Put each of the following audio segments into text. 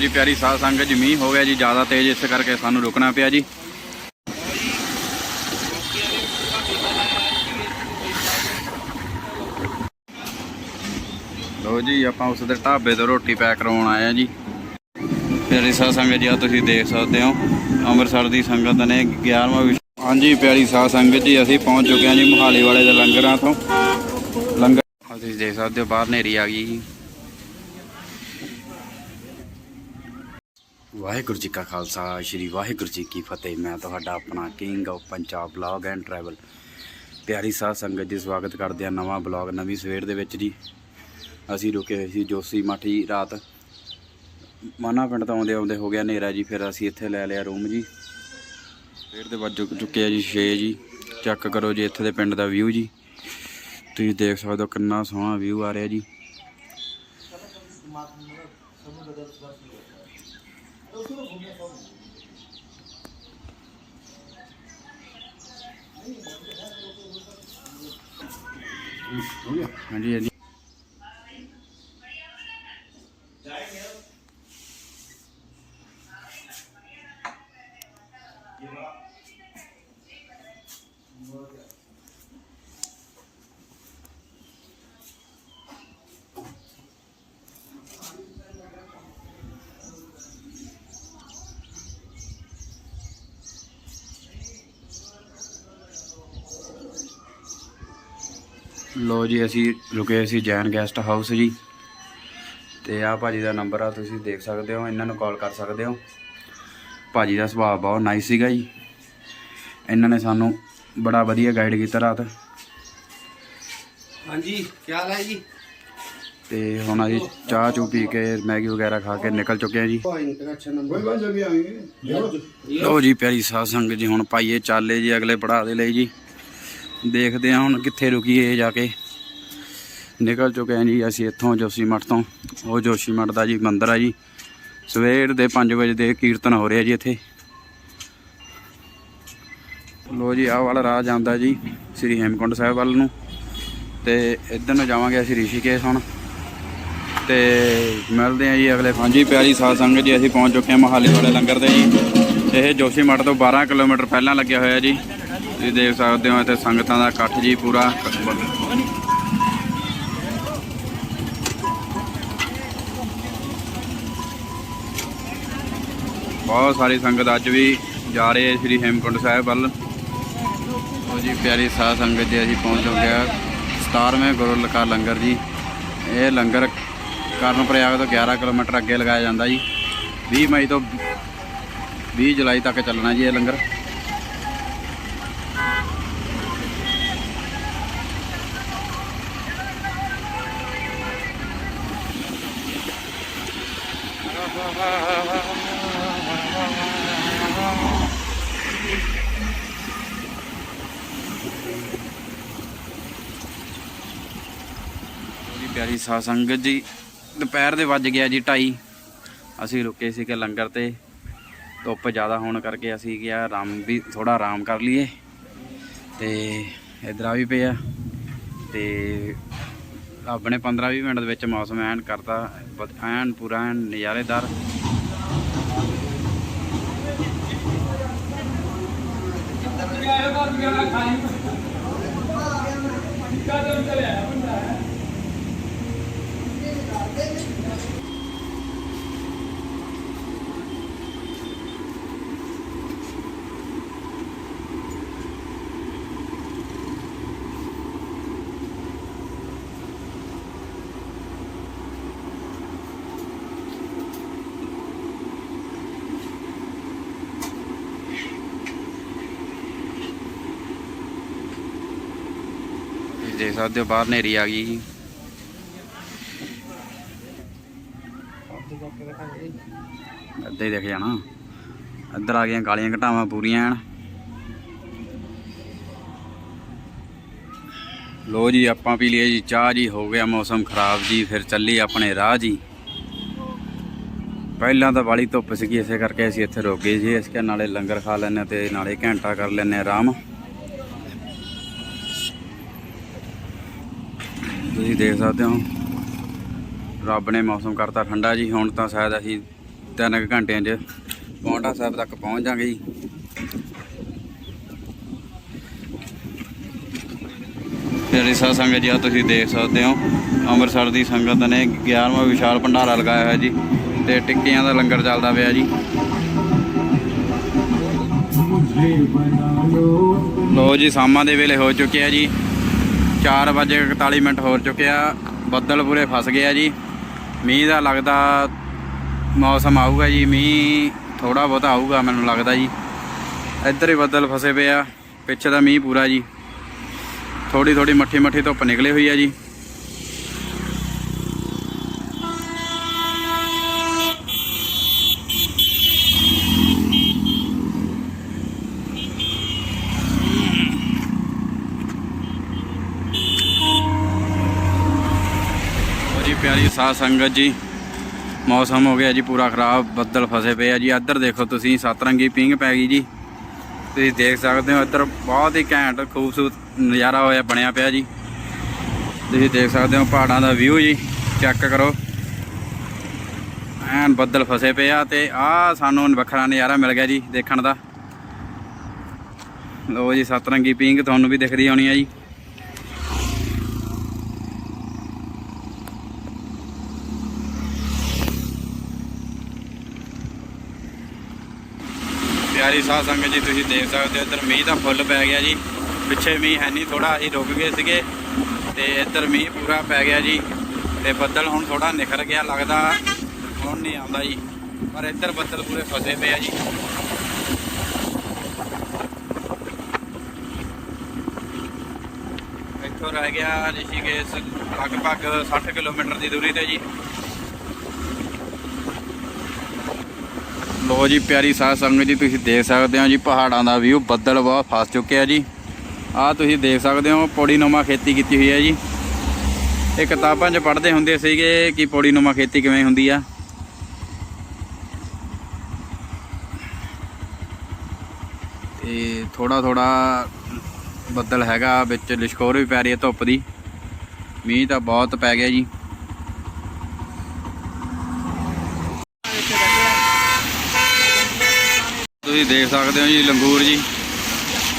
ਲੋ ਜੀ, ਪਿਆਰੀ ਸਾਧ ਸੰਗਤ, ਜੀ ਮੀਂਹ ਹੋ ਗਿਆ ਜੀ, ਜ਼ਿਆਦਾ ਤੇਜ਼ ਇਸ ਕਰਕੇ ਸਾਨੂੰ ਰੁਕਣਾ ਪਿਆ ਜੀ। ਲੋ ਜੀ, ਆਪਾਂ ਉਸ ਦੇ ਢਾਬੇ ਤੋਂ ਰੋਟੀ ਪੈਕ ਕਰਵਾਉਣ ਆਏ ਆ ਜੀ। ਪਿਆਰੀ ਸਾਧ ਸੰਗਤ ਜੀ ਆ ਤੁਸੀਂ ਦੇਖ ਸਕਦੇ ਹੋ, ਅੰਮ੍ਰਿਤਸਰ ਦੀ ਸੰਗਤ ਨੇ 11ਵਾਂ ਵਿਸ਼- ਹਾਂਜੀ, ਪਿਆਰੀ ਸਾਧ ਸੰਗਤ ਜੀ, ਅਸੀਂ ਪਹੁੰਚ ਚੁੱਕੇ ਹਾਂ ਜੀ ਮੁਹਾਲੀ ਵਾਲੇ ਦੇ ਲੰਗਰਾਂ ਤੋਂ। ਲੰਗਰ ਤੁਸੀਂ ਦੇਖ ਸਕਦੇ ਹੋ, ਬਾਹਰ ਨੇਰੀ ਆ ਗਈ ਜੀ। ਵਾਹਿਗੁਰੂ ਜੀ ਕਾ ਖਾਲਸਾ, ਸ੍ਰੀ ਵਾਹਿਗੁਰੂ ਜੀ ਕੀ ਫਤਿਹ। ਮੈਂ ਤੁਹਾਡਾ ਆਪਣਾ king of Punjab blog and travel ਪਿਆਰੀ ਸਾਧ ਸੰਗਤ ਜੀ, ਸਵਾਗਤ ਕਰਦੇ ਆ ਨਵਾਂ ਬਲੌਗ ਨਵੀਂ ਸਵੇਰ ਦੇ ਵਿੱਚ ਜੀ। ਅਸੀਂ ਰੁਕੇ ਹੋਏ ਸੀ ਜੋਸੀ ਮਾਠੀ ਰਾਤ। ਮਾਨਾ ਪਿੰਡ ਤੋਂ ਆਉਂਦੇ ਆਉਂਦੇ ਹੋ ਗਿਆ ਹਨੇਰਾ ਜੀ, ਫਿਰ ਅਸੀਂ ਇੱਥੇ ਲੈ ਲਿਆ ਰੂਮ ਜੀ। ਸਵੇਰ ਦੇ ਵੱਜ ਚੁੱਕੇ ਆ ਜੀ 6 ਜੀ। ਚੈੱਕ ਕਰੋ ਜੀ ਇੱਥੇ ਦੇ ਪਿੰਡ ਦਾ ਵਿਊ ਜੀ। ਤੁਸੀਂ ਦੇਖ ਸਕਦੇ ਹੋ ਕਿੰਨਾ ਸੋਹਣਾ ਵਿਊ ਆ ਰਿਹਾ ਜੀ। ਹਾਂਜੀ ਹਾਂਜੀ ਲੋ ਜੀ ਅਸੀਂ ਰੁਕੇ ਸੀ ਜੈਨ ਗੈਸਟ ਹਾਊਸ ਜੀ। ਤੇ ਆ ਭਾਜੀ ਦਾ ਨੰਬਰ ਆ ਤੁਸੀਂ ਦੇਖ ਸਕਦੇ ਹੋ ਇਹਨਾਂ ਨੂੰ ਕਾਲ ਕਰ ਸਕਦੇ ਹੋ। ਭਾਜੀ ਦਾ ਸੁਭਾਅ ਬਹੁਤ ਨਾਈਸ ਸੀਗਾ ਜੀ। ਇਹਨਾਂ ਨੇ ਸਾਨੂੰ ਬੜਾ ਵਧੀਆ ਗਾਈਡ ਕੀਤਾ ਰਾਤ। ਹਾਂਜੀ ਕੀ ਹਾਲ ਹੈ ਜੀ? ਤੇ ਹੁਣ ਅਸੀਂ ਚਾਹ ਚੂ ਪੀ ਕੇ ਮੈਗੀ ਵਗੈਰਾ ਖਾ ਕੇ ਨਿਕਲ ਚੁੱਕੇ ਹਾਂ ਜੀ। ਲੋ ਜੀ ਪਿਆਰੀ ਸਾਧ ਸੰਗਤ ਜੀ ਹੁਣ ਪਾਈਏ ਚਾਲੇ ਜੀ ਅਗਲੇ ਪੜਾਅ ਦੇ ਲਈ ਜੀ। ਦੇਖਦੇ ਹਾਂ ਹੁਣ ਕਿੱਥੇ ਰੁਕੀਏ ਜਾ ਕੇ। ਨਿਕਲ ਚੁੱਕੇ ਹਾਂ ਜੀ ਅਸੀਂ ਇੱਥੋਂ ਜੋਸ਼ੀ ਮਠ ਤੋਂ। ਉਹ ਜੋਸ਼ੀ ਮਠ ਦਾ ਜੀ ਮੰਦਿਰ ਆ ਜੀ। ਸਵੇਰ ਦੇ 5 ਵਜੇ ਦੇ ਕੀਰਤਨ ਹੋ ਰਿਹਾ ਜੀ ਇੱਥੇ। ਲੋ ਜੀ, ਆਹ ਵਾਲਾ ਰਾਹ ਜਾਂਦਾ ਜੀ ਸ੍ਰੀ ਹੇਮਕੁੰਡ ਸਾਹਿਬ ਵੱਲ ਨੂੰ। ਤੇ ਇੱਧਰ ਨੂੰ ਜਾਵਾਂਗੇ ਅਸੀਂ ਰਿਸ਼ੀਕੇਸ਼ ਹੁਣ। ਤੇ ਮਿਲਦੇ ਆ ਜੀ ਅਗਲੇ ਹਾਂਜੀ ਪਿਆਰੀ ਸਾਧ ਸੰਗਤ ਜੀ, ਅਸੀਂ ਪਹੁੰਚ ਚੁੱਕੇ ਹਾਂ ਮਹਾਲੀ ਵਾਲੇ ਲੰਗਰ ਤੇ ਜੀ। ਇਹ ਜੋਸ਼ੀ ਮਠ ਤੋਂ 12 ਕਿਲੋਮੀਟਰ ਪਹਿਲਾਂ ਲੱਗਿਆ ਹੋਇਆ ਜੀ। ਤੁਸੀਂ ਦੇਖ ਸਕਦੇ ਹੋ ਇੱਥੇ ਸੰਗਤਾਂ ਦਾ ਇਕੱਠ ਜੀ ਪੂਰਾ। ਬਹੁਤ ਸਾਰੀ ਸੰਗਤ ਅੱਜ ਵੀ ਜਾ ਰਹੇ ਹੈ ਸ੍ਰੀ ਹੇਮਕੁੰਡ ਸਾਹਿਬ ਵੱਲ। ਉਹ ਜੀ, ਪਿਆਰੀ ਸਾਧ ਸੰਗਤ ਜੀ, ਅਸੀਂ ਪਹੁੰਚ ਚੁੱਕੇ ਹਾਂ 17ਵੇਂ ਗੁਰੂ ਲਕਾ ਲੰਗਰ ਜੀ। ਇਹ ਲੰਗਰ ਕਰਨ ਪ੍ਰਯਾਗ ਤੋਂ 11 ਕਿਲੋਮੀਟਰ ਅੱਗੇ ਲਗਾਇਆ ਜਾਂਦਾ ਜੀ। 20 ਮਈ ਤੋਂ 20 ਜੁਲਾਈ ਤੱਕ ਚੱਲਣਾ ਜੀ ਇਹ ਲੰਗਰ। ਪਿਆਰੀ ਸਾਧ ਸੰਗਤ ਜੀ। ਦੁਪਹਿਰ ਦੇ ਵੱਜ ਗਿਆ ਜੀ 2:30 ਅਸੀਂ ਰੁਕੇ ਸੀ ਕਿ ਲੰਗਰ ਤੇ। ਧੁੱਪ ਜ਼ਿਆਦਾ ਹੋਣ ਕਰਕੇ ਅਸੀਂ ਕਿਹਾ, ਆਰਾਮ ਵੀ ਥੋੜਾ ਆਰਾਮ ਕਰ ਲਈਏ। ਤੇ ਇਧਰ ਆ ਵੀ ਪਿਆ ਤੇ ਰੱਬ ਨੇ 15-20 ਮਿੰਟ ਦੇ ਵਿੱਚ ਮੌਸਮ ਐਨ ਕਰਤਾ। ਐਨ ਪੂਰਾ ਐਨ ਨਜ਼ਾਰੇਦਾਰ। ਤੁਸੀਂ ਦੇਖ ਸਕਦੇ ਹੋ, ਬਾਹਰ ਨੇਰੀ ਆ ਗਈ ਜੀ। ਇੱਦਾਂ ਦਿਖ ਜਾਣਾ। ਇੱਧਰ ਆ ਗਈਆਂ ਕਾਲੀਆਂ ਘਟਾਵਾਂ ਪੂਰੀਆਂ ਐਨ। ਲੋ ਜੀ, ਆਪਾਂ ਪੀ ਲਈਏ ਜੀ, ਚਾਹ ਜੀ, ਹੋ ਗਿਆ ਮੌਸਮ ਖਰਾਬ ਜੀ, ਫਿਰ ਚੱਲੀ ਆਪਣੇ ਰਾਹ ਜੀ। ਪਹਿਲਾਂ ਤਾਂ ਵਾਲੀ ਧੁੱਪ ਸੀਗੀ, ਇਸੇ ਕਰਕੇ ਅਸੀਂ ਇੱਥੇ ਰੁਕ ਗਏ ਜੀ। ਇਸ ਕੇ ਨਾਲੇ ਲੰਗਰ ਖਾ ਲੈਣੇ ਤੇ ਨਾਲੇ ਘੰਟਾ ਕਰ ਲੈਣੇ ਆਰਾਮ। ਤੁਸੀਂ ਦੇਖ ਸਕਦੇ ਹੋ। ਰੱਬ ਨੇ ਮੌਸਮ ਕਰਤਾ ਠੰਡਾ ਜੀ। ਹੁਣ ਤਾਂ ਸ਼ਾਇਦ ਅਸੀਂ ਤਿੰਨ ਕੁ ਘੰਟਿਆਂ 'ਚ ਪੌਂਟਾ ਸਾਹਿਬ ਤੱਕ ਪਹੁੰਚ ਜਾਾਂਗੇ ਜੀ। ਪਿਆਰੀ ਸਾਧ ਸੰਗਤ ਜੀ ਆ ਤੁਸੀਂ ਦੇਖ ਸਕਦੇ ਹੋ। ਅੰਮ੍ਰਿਤਸਰ ਦੀ ਸੰਗਤ ਨੇ 11ਵਾਂ ਵਿਸ਼ਾਲ ਭੰਡਾਰਾ ਲਗਾਇਆ ਹੋਇਆ ਜੀ ਤੇ ਟਿੱਕੀਆਂ ਦਾ ਲੰਗਰ ਚੱਲਦਾ ਪਿਆ ਜੀ। ਲੋ ਜੀ, ਸ਼ਾਮਾਂ ਦੇ ਵੇਲੇ ਹੋ ਚੁੱਕਿਆ ਜੀ। 4 ਵਜੇ 41 ਮਿੰਟ ਹੋ ਚੁੱਕਿਆ ਬੱਦਲ ਪੂਰੇ ਫਸ ਗਿਆ ਜੀ। ਮੀਂਹ ਦਾ ਲੱਗਦਾ ਮੌਸਮ ਆਊਗਾ ਜੀ। ਮੀਂਹ ਥੋੜਾ ਬਹੁਤਾ ਆਊਗਾ ਮੈਨੂੰ ਲੱਗਦਾ ਜੀ। ਇੱਧਰ ਹੀ ਬੱਦਲ ਫਸੇ ਪਏ ਆ। ਪਿੱਛੇ ਦਾ ਮੀਂਹ ਪੂਰਾ ਜੀ। ਥੋੜੀ ਥੋੜੀ ਮੱਠੀ ਮੱਠੀ ਧੁੱਪ ਨਿਕਲੀ ਹੋਈ ਆ ਜੀ। ਲਓ ਜੀ ਪਿਆਰੀ ਸਾਧ ਸੰਗਤ ਜੀ। ਮੌਸਮ ਹੋ ਗਿਆ ਜੀ ਪੂਰਾ ਖਰਾਬ, ਬੱਦਲ ਫਸੇ ਪਏ ਆ ਜੀ। ਇੱਧਰ ਦੇਖੋ ਤੁਸੀਂ, ਸਤਰੰਗੀ ਪਿੰਗ ਪੈ ਗਈ ਜੀ। ਤੁਸੀਂ ਦੇਖ ਸਕਦੇ ਹੋ, ਇੱਧਰ ਬਹੁਤ ਹੀ ਘੈਂਟ, ਖੂਬਸੂਰਤ ਨਜ਼ਾਰਾ ਹੋਇਆ, ਬਣਿਆ ਪਿਆ ਜੀ। ਤੁਸੀਂ ਦੇਖ ਸਕਦੇ ਹੋ ਪਹਾੜਾਂ ਦਾ ਵਿਊ ਜੀ। ਚੈੱਕ ਕਰੋ। ਐਨ ਬੱਦਲ ਫਸੇ ਪਏ ਆ ਤੇ ਆ ਸਾਨੂੰ ਵੱਖਰਾ ਨਜ਼ਾਰਾ ਮਿਲ ਗਿਆ ਜੀ ਦੇਖਣ ਦਾ। ਲੋ ਜੀ, ਸਤਰੰਗੀ ਪਿੰਗ ਤੁਹਾਨੂੰ ਵੀ ਦਿਖਦੀ ਹੋਣੀ ਆ ਜੀ। ਪਿਆਰੀ ਸਾਧ ਸੰਗਤ ਜੀ, ਤੁਸੀਂ ਦੇਖ ਸਕਦੇ ਹੋ, ਇੱਧਰ ਮੀਂਹ ਦਾ ਫੁੱਲ ਪੈ ਗਿਆ ਜੀ। ਪਿੱਛੇ ਮੀਂਹ ਹੈ ਨਹੀਂ ਥੋੜਾ ਅਸੀਂ ਰੁਕ ਗਏ ਸੀਗੇ। ਤੇ ਇੱਧਰ ਮੀਂਹ ਪੂਰਾ ਪੈ ਗਿਆ ਜੀ। ਤੇ ਬੱਦਲ ਹੁਣ ਥੋੜਾ ਨਿਖਰ ਗਿਆ, ਲੱਗਦਾ ਹੁਣ ਨਹੀਂ ਆਉਂਦਾ ਜੀ। ਪਰ ਇੱਧਰ ਬੱਦਲ ਪੂਰੇ ਫਸੇ ਪਏ ਆ ਜੀ। ਇੱਥੋਂ ਰਹਿ ਗਿਆ ਰਿਸ਼ੀਕੇਸ਼, ਲਗਭਗ 60 ਕਿਲੋਮੀਟਰ ਦੀ ਦੂਰੀ ਤੇ ਜੀ। ਲੋ ਜੀ, ਪਿਆਰੀ ਸਾਧ ਸੰਗਤ ਜੀ, ਤੁਸੀਂ ਦੇਖ ਸਕਦੇ ਹੋ ਜੀ, ਪਹਾੜਾਂ ਦਾ ਵਿਊ ਬੱਦਲ ਬਹੁਤ ਫਸ ਚੁੱਕਿਆ ਜੀ। ਆਹ ਤੁਸੀਂ ਦੇਖ ਸਕਦੇ ਹੋ ਪੌੜੀਨੁਮਾ ਖੇਤੀ ਕੀਤੀ ਹੋਈ ਹੈ ਜੀ। ਇਹ ਕਿਤਾਬਾਂ 'ਚ ਪੜ੍ਹਦੇ ਹੁੰਦੇ ਸੀਗੇ ਕਿ ਪੌੜੀਨੁਮਾ ਖੇਤੀ ਕਿਵੇਂ ਹੁੰਦੀ ਆ। ਤੇ ਥੋੜਾ ਥੋੜਾ ਬੱਦਲ ਹੈਗਾ, ਵਿੱਚ ਲਿਸ਼ਕੋਰ ਵੀ ਪੈ ਰਹੀ ਹੈ ਧੁੱਪ ਦੀ। ਮੀਂਹ ਤਾਂ ਬਹੁਤ ਪੈ ਗਿਆ ਜੀ। ਤੁਸੀਂ ਦੇਖ ਸਕਦੇ ਹੋ ਜੀ ਲੰਗੂਰ ਜੀ।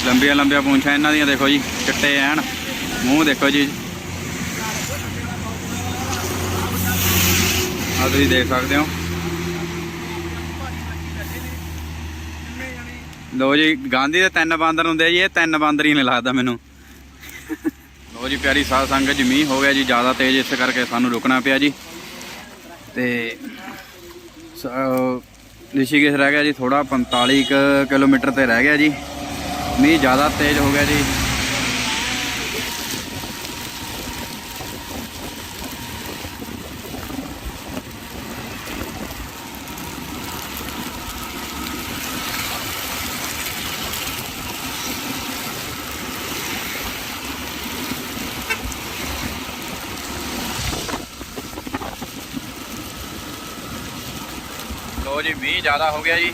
ਲੰਬੀਆਂ ਲੰਬੀਆਂ ਪੂੰਛਾਂ ਇਹਨਾਂ ਦੀਆਂ ਦੇਖੋ ਜੀ, ਚਿੱਟੇ ਐਨ। ਮੂੰਹ ਦੇਖੋ ਜੀ। ਆ ਤੁਸੀਂ ਦੇਖ ਸਕਦੇ ਹੋ। ਲੋ ਜੀ, ਗਾਂਧੀ ਦੇ ਤਿੰਨ ਬਾਂਦਰ ਹੁੰਦੇ ਆ ਜੀ, ਇਹ ਤਿੰਨ ਬਾਂਦਰ ਹੀ ਨਹੀਂ ਲੱਗਦਾ ਮੈਨੂੰ। ਲੋ ਜੀ, ਪਿਆਰੀ ਸਾਧ ਸੰਗਤ, ਜੀ ਮੀਂਹ ਹੋ ਗਿਆ ਜੀ, ਜ਼ਿਆਦਾ ਤੇਜ਼ ਇਸ ਕਰਕੇ ਸਾਨੂੰ ਰੁਕਣਾ ਪਿਆ ਜੀ। ਤੇ ਰਿਸ਼ੀਕੇਸ਼ ਰਹਿ ਗਿਆ ਜੀ ਥੋੜਾ 45 ਕੁ ਕਿਲੋਮੀਟਰ ਤੇ ਰਹਿ ਗਿਆ ਜੀ। ਮੀਂਹ ਜ਼ਿਆਦਾ ਤੇਜ਼ ਹੋ ਗਿਆ ਜੀ। ਲੋ ਜੀ ਮੀਂਹ ਜ਼ਿਆਦਾ ਹੋ ਗਿਆ ਜੀ।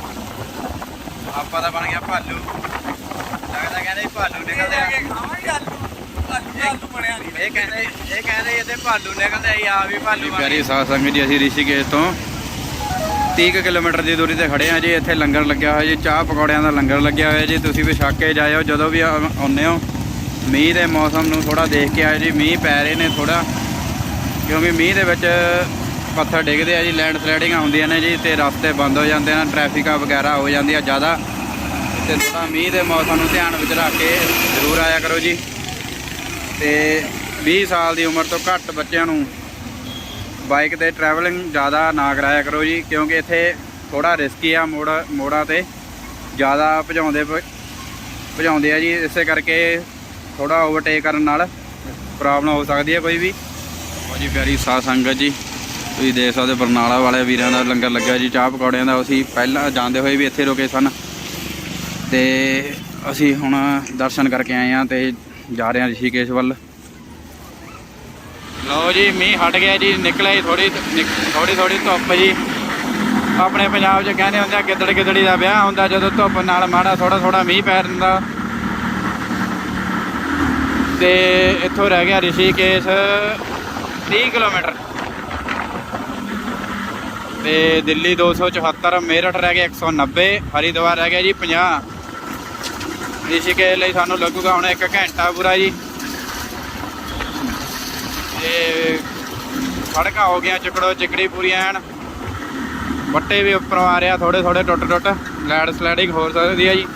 ਆਪਾਂ ਤਾਂ ਬਣ ਗਿਆ ਭਾਲੂ। ਲੱਗਦਾ ਕਹਿੰਦੇ ਭਾਲੂ ਨਿਕਲਦੇ। ਆ ਇਹ ਕਹਿੰਦੇ ਇਹ ਕਹਿੰਦੇ ਇਹਦੇ ਭਾਲੂ ਨਿਕਲਦੇ ਆ ਆ ਵੀ ਭਾਲੂ ਪਿਆਰੀ ਸਾਧ ਸੰਗਤ ਜੀ ਅਸੀਂ ਰਿਸ਼ੀਕੇਸ਼ ਤੋਂ। 30 ਕੁ ਕਿਲੋਮੀਟਰ ਦੀ ਦੂਰੀ ਤੇ ਖੜੇ ਆ ਜੀ ਇੱਥੇ ਲੰਗਰ ਲੱਗਿਆ ਹੋਇਆ ਜੀ ਚਾਹ ਪਕੌੜਿਆਂ ਦਾ ਲੰਗਰ ਲੱਗਿਆ ਹੋਇਆ ਜੀ ਤੁਸੀਂ ਵੀ ਛੱਕ ਕੇ ਜਾਇਓ ਜਦੋਂ ਵੀ ਆ- ਆਉਂਦੇ ਹੋ। ਮੀਂਹ ਦੇ ਮੌਸਮ ਨੂੰ ਥੋੜਾ ਦੇਖ ਕੇ ਆਇਓ ਜੀ ਮੀਂਹ ਪੈ ਰਹੇ ਨੇ ਥੋੜਾ ਕਿਉਂਕਿ ਮੀਂਹ ਦੇ ਵਿੱਚ ਪੱਥਰ ਡਿੱਗਦੇ ਆ ਜੀ ਲੈਂਡ ਸਲਾਈਡਿੰਗਾਂ ਹੁੰਦੀਆਂ ਨੇ ਜੀ, ਤੇ ਰਸਤੇ ਬੰਦ ਹੋ ਜਾਂਦੇ ਨੇ ਟ੍ਰੈਫਿਕਾਂ ਵਗੈਰਾ ਹੋ ਜਾਂਦੀ ਆ ਜ਼ਿਆਦਾ। ਤੇ ਥੋੜਾ ਮੀਂਹ ਦੇ ਮੌਸਮ ਨੂੰ ਧਿਆਨ ਵਿੱਚ ਰੱਖ ਕੇ ਜ਼ਰੂਰ ਆਇਆ ਕਰੋ ਜੀ। ਤੇ 20 ਸਾਲ ਦੀ ਉਮਰ ਤੋਂ ਘੱਟ ਬੱਚਿਆਂ ਨੂੰ ਬਾਈਕ ਤੇ ਟਰੈਵਲਿੰਗ ਜ਼ਿਆਦਾ ਨਾ ਕਰਾਇਆ ਕਰੋ ਜੀ, ਕਿਉਂਕਿ ਇੱਥੇ ਥੋੜਾ ਰਿਸਕੀ ਆ ਮੋੜ, ਮੋੜਾਂ ਤੇ। ਜ਼ਿਆਦਾ ਭਜਾਉਂਦੇ ਭ- ਭਜਾਉਂਦੇ ਆ ਜੀ, ਇਸੇ ਕਰਕੇ ਥੋੜਾ ਓਵਰਟੇਕ ਕਰਨ ਨਾਲ ਪ੍ਰੋਬਲਮ ਹੋ ਸਕਦੀ ਹੈ ਕੋਈ ਵੀ। ਬਹੁਤ ਜੀ, ਪਿਆਰੀ ਸਾਧ ਸੰਗਤ ਜੀ। ਤੁਸੀਂ ਦੇਖ ਸਕਦੇ ਹੋ ਬਰਨਾਲਾ ਵਾਲੇ ਵੀਰਾਂ ਦਾ ਲੰਗਰ ਲੱਗਿਆ ਜੀ, ਚਾਹ ਪਕੌੜਿਆਂ ਦਾ। ਅਸੀਂ ਪਹਿਲਾਂ ਜਾਂਦੇ ਹੋਏ ਵੀ ਇੱਥੇ ਰੁਕੇ ਸਨ। ਤੇ ਅਸੀਂ ਹੁਣ ਦਰਸ਼ਨ ਕਰਕੇ ਆਏ ਆ ਤੇ ਜਾ ਰਹੇ ਹਾਂ ਰਿਸ਼ੀਕੇਸ਼ ਵੱਲ। ਲਓ ਜੀ, ਮੀਂਹ ਹਟ ਗਿਆ ਜੀ, ਨਿਕਲਿਆ ਜੀ ਥੋੜੀ ਥੋੜੀ ਥੋੜੀ ਧੁੱਪ ਜੀ। ਆਪਣੇ ਪੰਜਾਬ 'ਚ ਕਹਿੰਦੇ ਹੁੰਦੇ ਆ, ਗਿੱਦੜ ਗਿੱਦੜੀ ਦਾ ਵਿਆਹ ਹੁੰਦਾ, ਜਦੋਂ ਧੁੱਪ ਨਾਲ ਮਾੜਾ ਥੋੜਾ ਥੋੜਾ ਮੀਂਹ ਪੈ ਜਾਂਦਾ। ਤੇ ਇੱਥੋਂ ਰਹਿ ਗਿਆ ਰਿਸ਼ੀਕੇਸ਼ 30 ਕਿਲੋਮੀਟਰ। ਤੇ ਦਿੱਲੀ 274 ਮੇਰਠ ਰਹਿ ਗਿਆ 190 ਹਰੀਦਵਾਰ ਰਹਿ ਗਿਆ ਜੀ 50 ਰਿਸ਼ੀਕੇਸ਼ ਲਈ ਸਾਨੂੰ ਲੱਗੂਗਾ ਹੁਣ 1 ਘੰਟਾ ਪੂਰਾ ਜੀ। ਤੇ ਸੜਕਾਂ ਹੋ ਗਈਆਂ ਚਿਕੜੋ ਚਿਕੜੀ ਪੂਰੀਆਂ ਐਨ। ਬੱਟੇ ਵੀ ਉੱਪਰੋਂ ਆ ਰਿਹਾ ਥੋੜੇ ਥੋੜੇ ਟੁੱਟ ਟੁੱਟ। ਲੈਂਡ ਸਲਾਈਡਿੰਗ ਹੋ ਸਕਦੀ ਹੈ ਜੀ।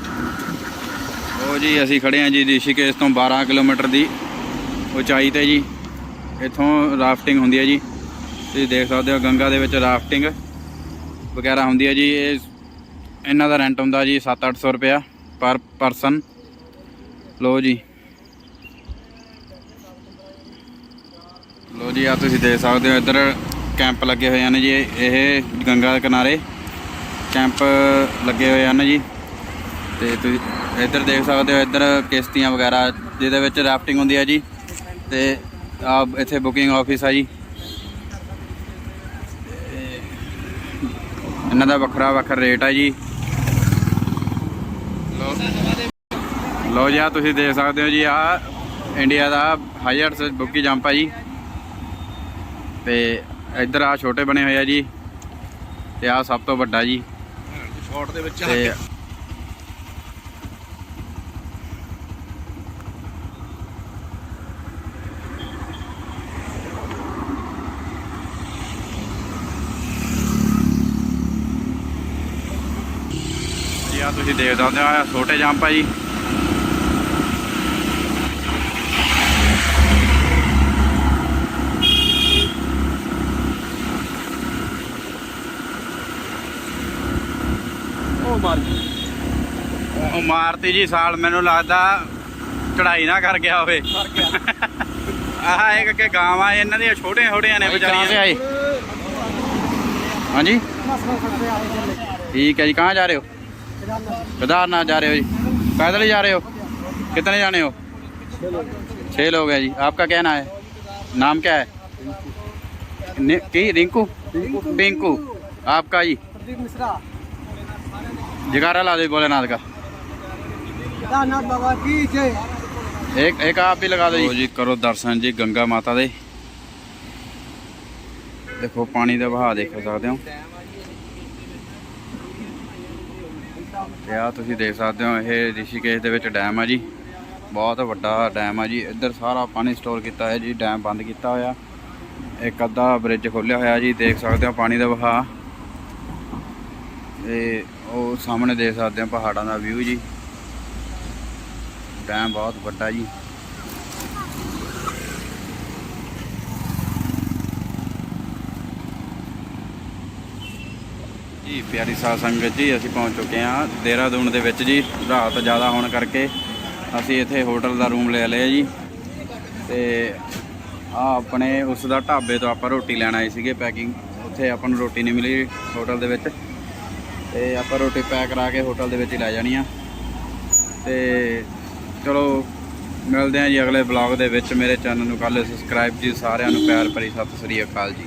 ਉਹ ਜੀ ਅਸੀਂ ਖੜੇ ਹਾਂ ਜੀ ਰਿਸ਼ੀਕੇਸ਼ ਤੋਂ 12 ਕਿਲੋਮੀਟਰ ਦੀ ਉਚਾਈ ਤੇ ਜੀ। ਇੱਥੋਂ ਰਾਫਟਿੰਗ ਹੁੰਦੀ ਹੈ ਜੀ। ਤੁਸੀਂ ਦੇਖ ਸਕਦੇ ਹੋ ਗੰਗਾ ਦੇ ਵਿੱਚ ਰਾਫਟਿੰਗ ਵਗੈਰਾ ਹੁੰਦੀ ਹੈ ਜੀ। ਇਹ ਇਹਨਾਂ ਦਾ ਰੈਂਟ ਹੁੰਦਾ ਜੀ 7-800 ਰੁਪਇਆ ਪਰ ਪਰਸਨ ਲੋ ਜੀ। ਲੋ ਜੀ ਆ ਤੁਸੀਂ ਦੇਖ ਸਕਦੇ ਹੋ ਇੱਧਰ ਕੈਂਪ ਲੱਗੇ ਹੋਏ ਹਨ ਜੀ। ਇਹ ਗੰਗਾ ਦੇ ਕਿਨਾਰੇ ਕੈਂਪ ਲੱਗੇ ਹੋਏ ਹਨ ਜੀ। ਤੇ ਤੁਸੀਂ ਇੱਧਰ ਦੇਖ ਸਕਦੇ ਹੋ ਇੱਧਰ ਕਿਸ਼ਤੀਆਂ ਵਗੈਰਾ ਜਿਹਦੇ ਵਿੱਚ ਰਾਫਟਿੰਗ ਹੁੰਦੀ ਹੈ ਜੀ। ਤੇ ਆ ਇੱਥੇ ਬੁਕਿੰਗ ਆਫਿਸ ਆ ਜੀ। ਇਹਨਾਂ ਦਾ ਵੱਖਰਾ ਵੱਖਰਾ ਰੇਟ ਆ ਜੀ। ਲੋ ਜੀ ਆਹ ਤੁਸੀਂ ਦੇਖ ਸਕਦੇ ਹੋ ਜੀ ਆ ਇੰਡੀਆ ਦਾ ਹਾਈਐਸਟ ਬੁੱਕੀ ਜੰਪ ਆ ਜੀ। ਤੇ ਇੱਧਰ ਆ ਛੋਟੇ ਬਣੇ ਹੋਏ ਆ ਜੀ ਤੇ ਆ ਸਭ ਤੋਂ ਵੱਡਾ ਜੀ। ਸ਼ਾਰਟ ਦੇ ਵਿੱਚ ਤੇ ਤੁਸੀਂ ਦੇਖ ਸਕਦੇ ਹੋ ਆ ਛੋਟੇ ਜੰਪ ਆ ਜੀ। ਉਹ ਮਾਰਤੀ ਜੀ ਸਾਲ ਮੈਨੂੰ ਲੱਗਦਾ ਚੜਾਈ ਨਾ ਕਰ ਗਿਆ ਹੋਵੇ। ਆਹ ਇਹ ਕਿ ਗਾਵਾਂ ਇਹਨਾਂ ਦੀਆਂ ਛੋਟੀਆਂ ਛੋਟੀਆਂ ਨੇ ਵਿਚਾਰੀਆਂ। ਹਾਂਜੀ? ਠੀਕ ਹੈ ਜੀ ਕਹਾਂ ਜਾ ਰਹੇ ਹੋ? केदारनाथ जा रहे हो जी पैदल ही जा रहे हो कितने जाने हो छः लोग हैं जी आपका क्या नाम है नाम क्या है की रिंकू पिंकू आपका जी जगारा ला दो भोलेनाथ का एक एक आप भी लगा दो जी, जी करो दर्शन जी गंगा माता दे देखो पानी का बहा देख सकते हो ਤੇ ਆ ਤੁਸੀਂ ਦੇਖ ਸਕਦੇ ਹੋ, ਇਹ ਰਿਸ਼ੀਕੇਸ਼ ਦੇ ਵਿੱਚ ਡੈਮ ਆ ਜੀ। ਬਹੁਤ ਵੱਡਾ ਡੈਮ ਆ ਜੀ। ਇੱਧਰ ਸਾਰਾ ਪਾਣੀ ਸਟੋਰ ਕੀਤਾ ਹੈ ਜੀ, ਡੈਮ ਬੰਦ ਕੀਤਾ ਹੋਇਆ। ਇੱਕ ਅੱਧਾ ਬ੍ਰਿਜ ਖੋਲਿਆ ਹੋਇਆ ਜੀ, ਦੇਖ ਸਕਦੇ ਹੋ ਪਾਣੀ ਦਾ ਵਹਾਅ। ਤੇ ਉਹ ਸਾਹਮਣੇ ਦੇਖ ਸਕਦੇ ਹੋ ਪਹਾੜਾਂ ਦਾ ਵਿਊ ਜੀ। ਡੈਮ ਬਹੁਤ ਵੱਡਾ ਜੀ। ਜੀ ਪਿਆਰੀ ਸਾਧ ਸੰਗਤ ਜੀ, ਅਸੀਂ ਪਹੁੰਚ ਚੁੱਕੇ ਹਾਂ ਦੇਹਰਾਦੂਨ ਦੇ ਵਿੱਚ ਜੀ, ਰਾਤ ਜ਼ਿਆਦਾ ਹੋਣ ਕਰਕੇ ਅਸੀਂ ਇੱਥੇ ਹੋਟਲ ਦਾ ਰੂਮ ਲੈ ਲਿਆ ਜੀ। ਤੇ ਆ ਆਪਣੇ ਉਸ ਦਾ ਢਾਬੇ ਤੋਂ ਆਪਾਂ ਰੋਟੀ ਲੈਣ ਆਏ ਸੀਗੇ ਪੈਕਿੰਗ, ਉੱਥੇ ਆਪਾਂ ਨੂੰ ਰੋਟੀ ਨਹੀਂ ਮਿਲੀ ਹੋਟਲ ਦੇ ਵਿੱਚ। ਤੇ ਆਪਾਂ ਰੋਟੀ ਪੈਕ ਕਰਾ ਕੇ ਹੋਟਲ ਦੇ ਵਿੱਚ ਹੀ ਲੈ ਜਾਣੀ ਆ। ਤੇ ਚਲੋ, ਮਿਲਦੇ ਹਾਂ ਜੀ ਅਗਲੇ ਵਲੌਗ ਦੇ ਵਿੱਚ। ਮੇਰੇ ਚੈਨਲ ਨੂੰ ਕਰ ਲਿਓ ਸਬਸਕ੍ਰਾਈਬ ਜੀ, ਸਾਰਿਆਂ ਨੂੰ ਪਿਆਰ ਭਰੀ ਸਤਿ ਸ੍ਰੀ ਅਕਾਲ ਜੀ।